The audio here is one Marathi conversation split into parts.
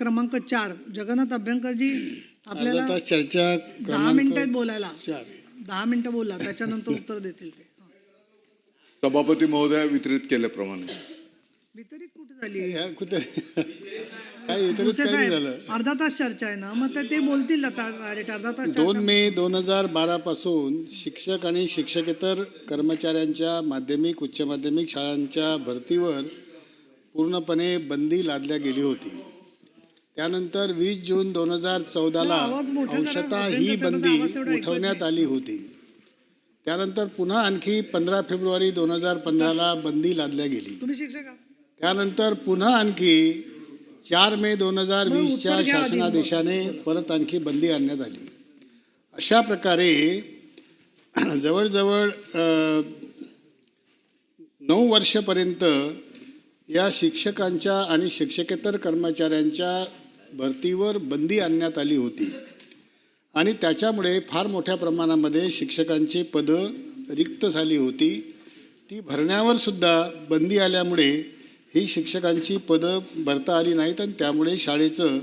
क्रमांक चार. जगन्नाथ अभ्यंकरजी आपल्याला चर्चा दहा क्रमांक मिनिटं आहेत बोलायला. चार. दहा मिनिटं बोला त्याच्यानंतर उत्तर देतील ते. सभापती महोदया वितरित केल्याप्रमाणे. वितरित कुठे झाली? ह्या कुठे? साहेब अर्धा तास चर्चा आहे ना? मग ते- ते बोलतील आता direct अर्धा तास दोन चर्चा. मे दोन हजार बारा पासून शिक्षक आणि शिक्षकेतर कर्मचाऱ्यांच्या माध्यमिक उच्च माध्यमिक शाळांच्या भरतीवर पूर्णपणे बंदी लादल्या गेली होती. त्यानंतर वीस जून दोन हजार चौदाला. अंशतः ही बंदी उठवण्यात आली होती त्यानंतर पुन्हा आणखी पंधरा फेब्रुवारी दोन हजार पंधराला बंदी लादल्या गेली? त्यानंतर पुन्हा आणखी चार मे दोन हजार वीसच्या. शासनादेशाने परत आणखी बंदी आणण्यात आली अशा प्रकारे जवळजवळ नऊ वर्षपर्यंत या शिक्षकांच्या आणि शिक्षकेतर कर्मचाऱ्यांच्या भरतीवर बंदी आणण्यात आली होती. आणि त्याच्यामुळे फार मोठ्या प्रमाणामध्ये शिक्षकांची पदं रिक्त झाली होती. ती भरण्यावर सुद्धा बंदी आल्यामुळे ही शिक्षकांची पदं भरता आली नाहीत आणि त्यामुळे शाळेचं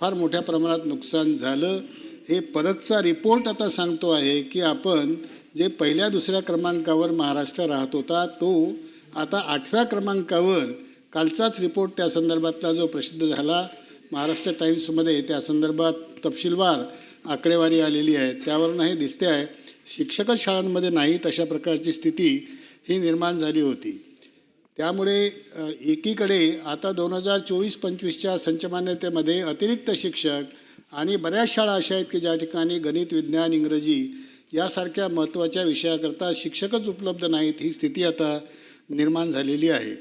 फार मोठ्या प्रमाणात नुकसान झालं. हे परतचा रिपोर्ट आता सांगतो आहे की आपण जे पहिल्या दुसऱ्या क्रमांकावर महाराष्ट्र राहत होता तो आता आठव्या क्रमांकावर कालचाच रिपोर्ट त्या संदर्भातला जो प्रसिद्ध झाला महाराष्ट्र टाइम्समध्ये त्या संदर्भात तपशीलवार आकडेवारी आलेली आहे. त्यावरून हे दिसते आहे. शिक्षकच शाळांमध्ये नाहीत अशा प्रकारची स्थिती ही निर्माण झाली होती. त्यामुळे एकीकडे आता दोन हजार चोवीस पंचवीसच्या संचमान्यतेमध्ये अतिरिक्त शिक्षक आणि बऱ्याच शाळा अशा आहेत की ज्या ठिकाणी गणित विज्ञान इंग्रजी यासारख्या महत्त्वाच्या विषयाकरता शिक्षकच उपलब्ध नाहीत ही स्थिती आता निर्माण झालेली आहे.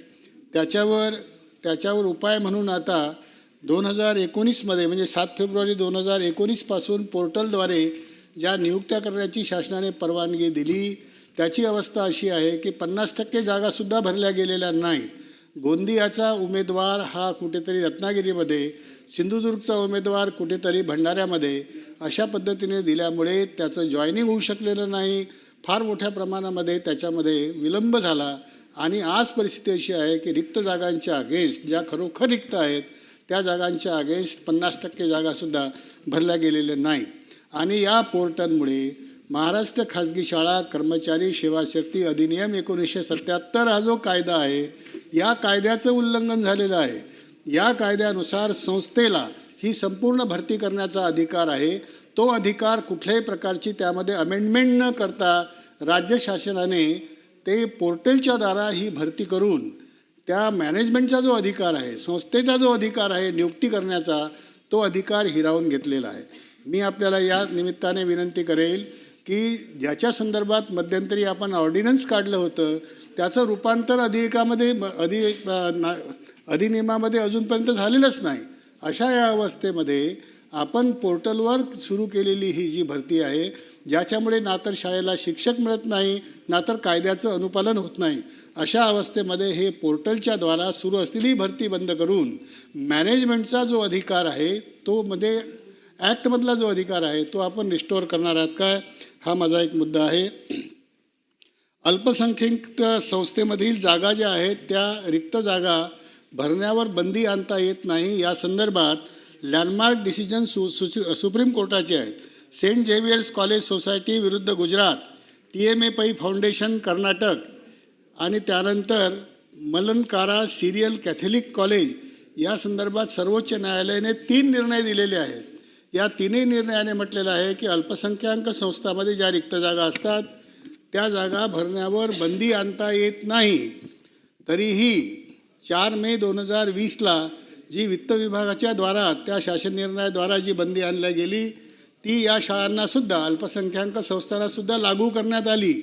त्याच्यावर त्याच्यावर उपाय म्हणून आता दोन हजार एकोणीसमध्ये म्हणजे सात फेब्रुवारी दोन हजार एकोणीसपासून पोर्टलद्वारे ज्या नियुक्त्या करण्याची शासनाने परवानगी दिली त्याची अवस्था अशी आहे की पन्नास टक्के जागासुद्धा भरल्या गेलेल्या नाहीत. गोंदियाचा उमेदवार हा कुठेतरी रत्नागिरीमध्ये सिंधुदुर्गचा उमेदवार कुठेतरी भंडाऱ्यामध्ये अशा पद्धतीने दिल्यामुळे त्याचं जॉईनिंग होऊ शकलेलं नाही. फार मोठ्या प्रमाणामध्ये त्याच्यामध्ये विलंब झाला आणि आज परिस्थिती अशी आहे की रिक्त जागांच्या अगेन्स्ट ज्या खरोखर रिक्त आहेत त्या जागांच्या अगेन्स्ट पन्नास टक्के जागासुद्धा भरल्या गेलेल्या नाहीत. आणि या पोर्टलमुळे महाराष्ट्र खाजगी शाळा कर्मचारी सेवाशक्ती अधिनियम एकोणीसशे सत्याहत्तर हा जो कायदा आहे या कायद्याचं उल्लंघन झालेलं आहे. या कायद्यानुसार संस्थेला ही संपूर्ण भरती करण्याचा अधिकार आहे. तो अधिकार कुठल्याही प्रकारची त्यामध्ये अमेंडमेंट न करता राज्य शासनाने ते पोर्टलच्या द्वारा ही भरती करून त्या मॅनेजमेंटचा जो अधिकार आहे संस्थेचा जो अधिकार आहे नियुक्ती करण्याचा तो अधिकार हिरावून घेतलेला आहे. मी आपल्याला या निमित्ताने विनंती करेल की ज्याच्या संदर्भात मध्यंतरी आपण ऑर्डिनन्स काढलं होतं त्याचं रूपांतर अधिकामध्ये अधि अधिनियमामध्ये अजूनपर्यंत झालेलंच नाही. अशा या अवस्थेमध्ये आपण पोर्टलवर सुरू केलेली ही जी भरती आहे ज्याच्यामुळे ना तर शाळेला शिक्षक मिळत नाही ना तर कायद्याचं अनुपालन होत नाही अशा अवस्थेमध्ये हे पोर्टलच्या द्वारा सुरू असलेली भरती बंद करून मॅनेजमेंटचा जो अधिकार आहे तो मध्ये ॲक्टमधला जो अधिकार आहे तो आपण रिस्टोअर करणार आहात काय? हा माझा एक मुद्दा आहे. अल्पसंख्याक संस्थेमधील जागा ज्या आहेत त्या रिक्त जागा भरण्यावर बंदी आणता येत नाही. या संदर्भात लँडमार्क डिसिजन सु सुच- सुप्रीम कोर्टाचे आहेत. सेंट झेवियर्स कॉलेज सोसायटी विरुद्ध गुजरात टी एम ए पै फाउंडेशन कर्नाटक आणि त्यानंतर मलनकारा सिरियल कॅथलिक कॉलेज या संदर्भात सर्वोच्च न्यायालयाने तीन निर्णय दिलेले आहेत. या तिन्ही निर्णयाने म्हटलेलं आहे की अल्पसंख्याक संस्थामध्ये ज्या रिक्त जागा असतात त्या जागा भरण्यावर बंदी आणता येत नाही. तरीही चार मे दोन हजार वीसला जी वित्त विभागाच्या द्वारा त्या शासन निर्णयाद्वारा जी बंदी आणल्या गेली ती या शाळांनासुद्धा अल्पसंख्याक संस्थांनासुद्धा लागू करण्यात आली.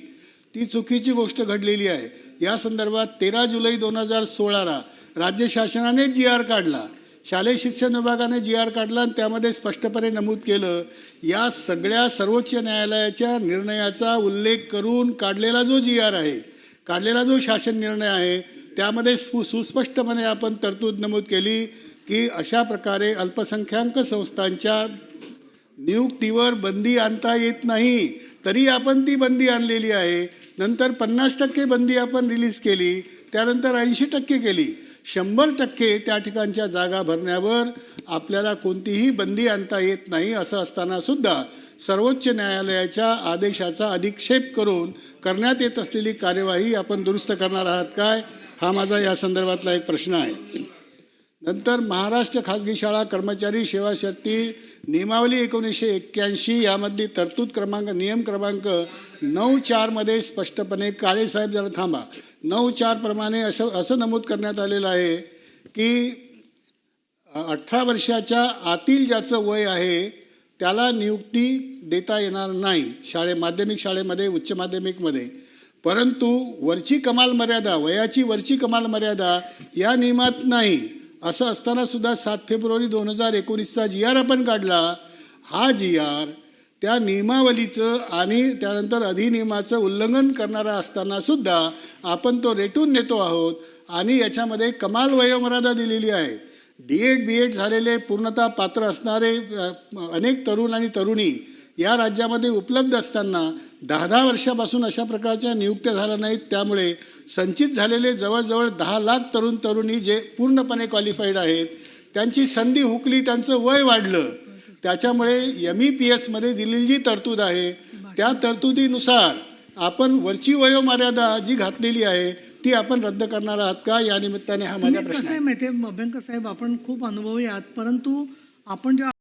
ती चुकीची गोष्ट घडलेली आहे. या संदर्भात तेरा जुलै दोन हजार सोळाला राज्य शासनाने जी आर काढला. शालेय शिक्षण विभागाने जी आर काढला आणि त्यामध्ये स्पष्टपणे नमूद केलं या सगळ्या सर्वोच्च न्यायालयाच्या निर्णयाचा उल्लेख करून काढलेला जो जी आर आहे काढलेला जो शासन निर्णय आहे त्यामध्ये सु सुस्पष्टपणे आपण तरतूद नमूद केली की अशा प्रकारे अल्पसंख्याक संस्थांच्या नियुक्तीवर बंदी आणता येत नाही तरी आपण ती बंदी आणलेली आहे. नंतर पन्नास टक्के बंदी आपण रिलीज केली त्यानंतर ऐंशी टक्के केली. शंभर टक्के त्या ठिकाणच्या जागा भरण्यावर आपल्याला कोणतीही बंदी आणता येत नाही असं असतानासुद्धा सर्वोच्च न्यायालयाच्या आदेशाचा अधिक्षेप करून करण्यात येत असलेली कार्यवाही आपण दुरुस्त करणार आहात काय? हा माझा या संदर्भातला एक प्रश्न आहे. नंतर महाराष्ट्र खाजगी शाळा कर्मचारी सेवा शर्ती नियमावली एकोणीसशे एक्क्याऐंशी यामधली तरतूद क्रमांक नियम क्रमांक नऊ चारमध्ये स्पष्टपणे काळेसाहेब जरा थांबा. नऊ चार प्रमाणे असं असं नमूद करण्यात आलेलं आहे की अठरा वर्षाच्या आतील ज्याचं वय आहे त्याला नियुक्ती देता येणार नाही. शाळे माध्यमिक शाळेमध्ये उच्च माध्यमिकमध्ये. परंतु वरची कमाल मर्यादा वयाची वरची कमाल मर्यादा या नियमात नाही. असं असताना सुद्धा सात फेब्रुवारी दोन हजार एकोणीसचा जी आर आपण काढला. हा जी आर त्या नियमावलीचं आणि त्यानंतर अधिनियमाचं उल्लंघन करणारा असताना सुद्धा आपण तो रेटून नेतो आहोत आणि याच्यामध्ये कमाल वयोमर्यादा दिलेली आहे. डी एड बी एड झालेले पूर्णतः पात्र असणारे अनेक तरुण आणि तरुणी या राज्यामध्ये उपलब्ध असताना दहा दहा वर्षापासून अशा प्रकारच्या नियुक्त्या झाल्या नाहीत. त्यामुळे संचित झालेले जवळजवळ दहा लाख तरुण तरुणी जे पूर्णपणे क्वालिफाईड आहेत त्यांची संधी हुकली त्यांचं वय वाढलं. त्याच्यामुळे एम ई पी एसमध्ये दिलेली जी तरतूद आहे त्या तरतुदीनुसार आपण वरची वयोमर्यादा जी घातलेली आहे ती आपण रद्द करणार आहात का? या निमित्ताने हा माझा प्रश्न आहे. माहिती आहे अभ्यंकर साहेब आपण खूप अनुभवी आहात परंतु आपण जेव्हा